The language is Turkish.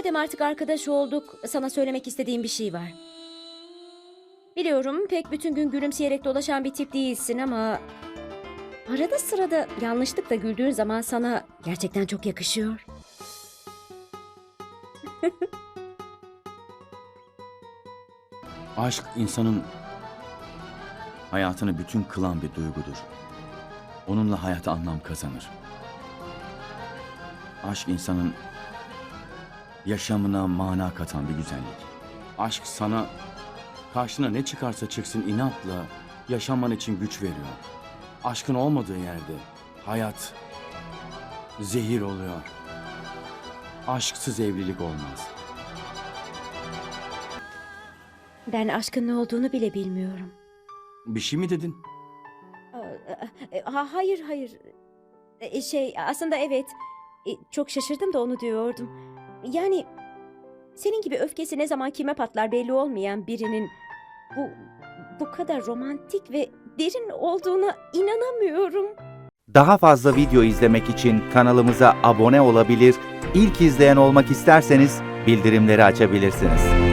madem artık arkadaş olduk, sana söylemek istediğim bir şey var. Biliyorum pek bütün gün gülümseyerek dolaşan bir tip değilsin ama... Arada sırada yanlışlıkla güldüğün zaman sana gerçekten çok yakışıyor. Aşk insanın hayatını bütün kılan bir duygudur. Onunla hayat anlam kazanır. Aşk insanın yaşamına mana katan bir güzellik. Aşk sana karşına ne çıkarsa çıksın inatla yaşaman için güç veriyor. Aşkın olmadığı yerde hayat zehir oluyor. Aşksız evlilik olmaz. Ben aşkın ne olduğunu bile bilmiyorum. Bir şey mi dedin? E, Ha, hayır hayır. E, Şey aslında evet. E, Çok şaşırdım da onu diyordum. Yani senin gibi öfkesi ne zaman kime patlar belli olmayan birinin bu bu kadar romantik ve derin olduğuna inanamıyorum. Daha fazla video izlemek için kanalımıza abone olabilir, ilk izleyen olmak isterseniz bildirimleri açabilirsiniz.